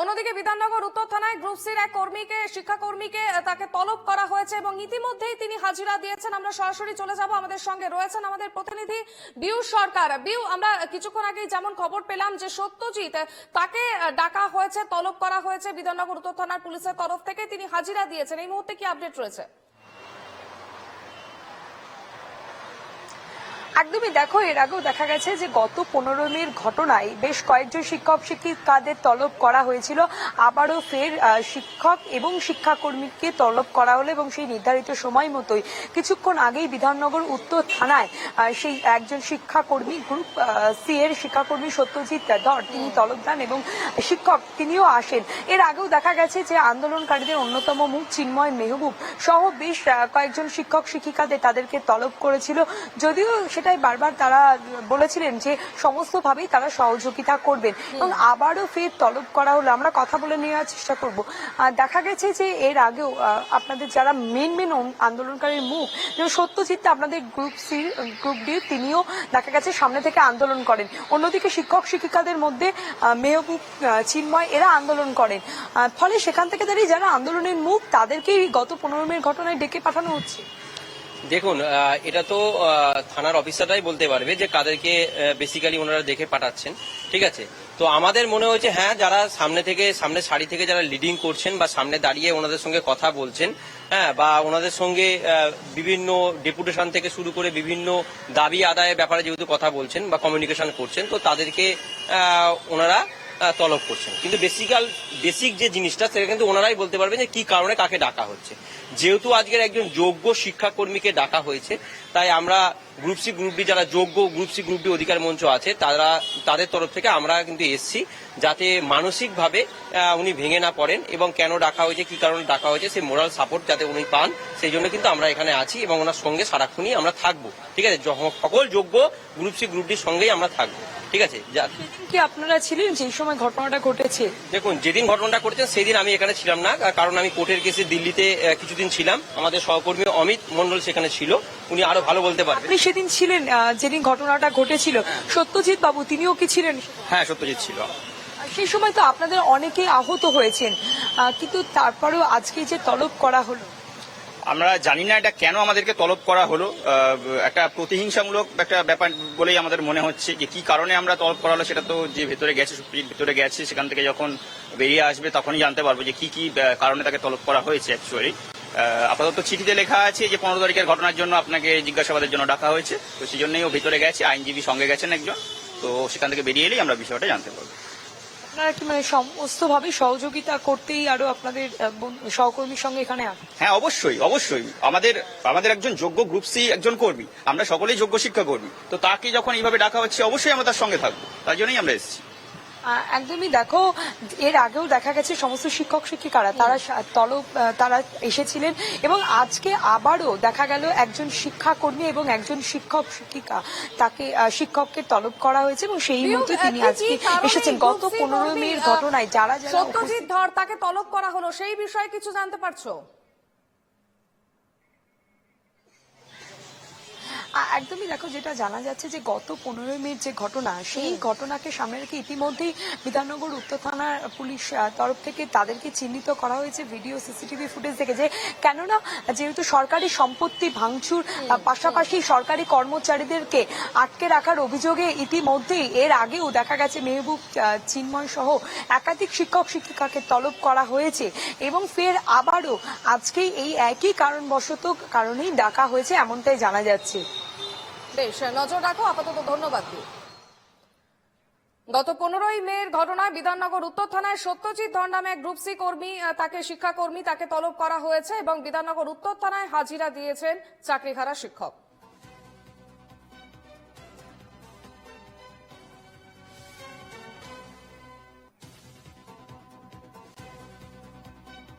অন্যদিকে বিধাননগর উত্তর থানায় গ্রুপ সির এক কর্মীকে, শিক্ষাকর্মীকে তাকে তলব করা হয়েছে এবং ইতিমধ্যেই তিনি হাজিরা দিয়েছেন। আমরা সরাসরি চলে যাব আমাদের সঙ্গে। রয়েছেন আমাদের প্রতিনিধি বিউ সরকার। বিউ, আমরা কিছুক্ষণ আগেই যেমন খবর পেলাম যে সত্যজিৎ তাকে ডাকা হয়েছে, তলব করা হয়েছে বিধাননগর উত্তর থানার পুলিশের তরফ থেকে। তিনি হাজিরা দিয়েছেন। এই মুহূর্তে কি আপডেট রয়েছে? একদমই দেখো, এর আগেও দেখা গেছে যে গত পনেরো মের ঘটনায় বেশ কয়েকজন শিক্ষক, শিক্ষিকাদের তলব করা হয়েছিল। আবারও ফের শিক্ষক এবং শিক্ষাকর্মীকে তলব করা হলো এবং সেই নির্ধারিত সময় মতোই কিছুক্ষণ আগেই বিধাননগর উত্তর থানায় সেই একজন শিক্ষাকর্মী, গ্রুপ সি এর শিক্ষাকর্মী সত্যজিৎ ধর, তিনি তলব দেন এবং শিক্ষক তিনিও আসেন। এর আগেও দেখা গেছে যে আন্দোলনকারীদের অন্যতম মুখ চিন্ময় মেহবুব সহ বেশ কয়েকজন শিক্ষক, শিক্ষিকাদের তাদেরকে তলব করেছিল। যদিও সেটাই বারবার তারা বলেছিলেন যে সমস্তভাবেই তারা সহযোগিতা করবেন। এবং আবারও ফের তলব করা হলো। আমরা কথা বলে নেওয়ার চেষ্টা করব। দেখা গেছে যে এর আগেও আপনাদের যারা মেন মেন আন্দোলনকারীর মুখ যেমন সত্যজিৎ আপনাদের গ্রুপ সি গ্রুপ ডি তিনিও দেখা গেছে সামনে থেকে আন্দোলন করেন। অন্যদিকে শিক্ষক শিক্ষিকাদের মধ্যে মেহবুব চিন্ময় এরা আন্দোলন করেন। আহ, ফলে সেখান থেকে দাঁড়িয়ে যারা আন্দোলনের মুখ তাদেরকেই গত পনেরো মের ঘটনায় ডেকে পাঠানো হচ্ছে। দেখুন এটা তো থানার অফিসাররাই বলতে পারবে যে কাদেরকে বেসিক্যালি ওনারা দেখে পাঠাচ্ছেন, ঠিক আছে? তো আমাদের মনে হয়েছে হ্যাঁ যারা সামনে থেকে, সামনে সারি থেকে যারা লিডিং করছেন বা সামনে দাঁড়িয়ে ওনাদের সঙ্গে কথা বলছেন হ্যাঁ বা ওনাদের সঙ্গে বিভিন্ন ডেপুটেশন থেকে শুরু করে বিভিন্ন দাবি আদায়ের ব্যাপারে যেহেতু কথা বলছেন বা কমিউনিকেশন করছেন, তো তাদেরকে ওনারা তলব করছেন। কিন্তু বেসিক্যাল বেসিক যে জিনিসটা, সেটা কিন্তু ওনারাই বলতে পারবেন যে কি কারণে কাকে ডাকা হচ্ছে। যেহেতু আজকের একজন যোগ্য শিক্ষাকর্মীকে ডাকা হয়েছে, তাই আমরা গ্রুপ সি গ্রুপ ডি যারা যোগ্য গ্রুপ সি গ্রুপ ডি অধিকার মঞ্চ আছে, তারা, তাদের তরফ থেকে আমরা কিন্তু এসছি, যাতে মানসিকভাবে উনি ভেঙে না পড়েন এবং কেন ডাকা হয়েছে, কি কারণে ডাকা হয়েছে, সেই মোরাল সাপোর্ট যাতে উনি পান, সেই জন্য কিন্তু আমরা এখানে আছি এবং ওনার সঙ্গে সারাক্ষণই আমরা থাকব। ঠিক আছে? সকল যোগ্য গ্রুপ সি গ্রুপ ডির সঙ্গেই আমরা থাকব। ঠিক আছে কি আপনারা ছিলেন? যেই সময় ঘটনাটা ঘটেছে? দেখুন যেদিন ঘটনাটা করেছেন সেদিন আমি এখানে ছিলাম না কারণ আমি কোর্টের কেসে দিল্লিতে কিছুদিন ছিলাম। আমাদের সহকর্মী অমিত মন্ডল সেখানে ছিল উনি আরও ভালো বলতে পারবেন। আপনি সেদিন ছিলেন যেদিন ঘটনাটা ঘটেছিল। সত্যজিৎ বাবু তিনিও কি ছিলেন? হ্যাঁ সত্যজিৎ ছিল। সেই সময় তো আপনাদের অনেকে আহত হয়েছেন কিন্তু তারপরেও আজকে যে তলব করা হলো আমরা জানি না এটা কেন আমাদেরকে তলব করা হলো। একটা প্রতিহিংসামূলক একটা ব্যাপার বলেই আমাদের মনে হচ্ছে যে কি কারণে আমরা তলব করা হলো সেটা তো যে ভেতরে গেছে, সুপ্রিম ভেতরে গেছে, সেখান থেকে যখন বেরিয়ে আসবে তখনই জানতে পারব যে কি কি কারণে তাকে তলব করা হয়েছে অ্যাকচুয়ালি আপাতত চিঠিতে লেখা আছে যে পনেরো তারিখের ঘটনার জন্য আপনাকে জিজ্ঞাসাবাদের জন্য ডাকা হয়েছে। তো সেই জন্যই ও ভেতরে গেছে, আইনজীবী সঙ্গে গেছেন একজন। তো সেখান থেকে বেরিয়ে এলেই আমরা বিষয়টা জানতে পারব। আপনারা কি মানে সমস্তভাবে সহযোগিতা করতেই আরও আপনাদের সহকর্মীর সঙ্গে এখানে হ্যাঁ অবশ্যই অবশ্যই। আমাদের আমাদের একজন যোগ্য গ্রুপ সি একজন কর্মী। আমরা সকলেই যোগ্য শিক্ষা কর্মী তো তাকে যখন এইভাবে ডাকা হচ্ছে, অবশ্যই আমরা তার সঙ্গে থাকব। তার জন্যই আমরা এসেছি। একদমই দেখো এর আগেও দেখা গেছে সমস্ত শিক্ষক শিক্ষিকারা তারা তলব তারা এসেছিলেন এবং আজকে আবারও দেখা গেল একজন শিক্ষাকর্মী এবং একজন শিক্ষক শিক্ষিকা তাকে শিক্ষককে তলব করা হয়েছে এবং সেই মতো তিনি আজকে এসেছেন। গত পনেরো আহ, ঘটনায় যারা যারা সত্যজিৎ ধর তাকে তলব করা হলো সেই বিষয়ে কিছু জানতে পারছ? একদমই দেখো যেটা জানা যাচ্ছে যে গত পনেরোই মের যে ঘটনা সেই ঘটনাকে সামনে রেখে ইতিমধ্যেই বিধাননগর উত্তর থানার পুলিশ তরফ থেকে তাদেরকে চিহ্নিত করা হয়েছে ভিডিও সিসিটিভি ফুটেজ থেকে যে কেননা যেহেতু সরকারি সম্পত্তি ভাঙচুর পাশাপাশি সরকারি কর্মচারীদেরকে আটকে রাখার অভিযোগে ইতিমধ্যেই এর আগেও দেখা গেছে মেহবুব চিন্ময় সহ একাধিক শিক্ষক শিক্ষিকাকে তলব করা হয়েছে এবং ফের আবারও আজকেই এই একই কারণবশত কারণেই ডাকা হয়েছে এমনটাই জানা যাচ্ছে। বেশ, নজর রাখো, আপাতত ধন্যবাদ। গত পনেরোই মের ঘটনায় বিধাননগর উত্তর থানায় সত্যজিৎ ধর নামে এক গ্রুপ সি কর্মী তাকে শিক্ষাকর্মী তাকে তলব করা হয়েছে এবং বিধাননগর উত্তর থানায় হাজিরা দিয়েছেন চাকরিহারা শিক্ষক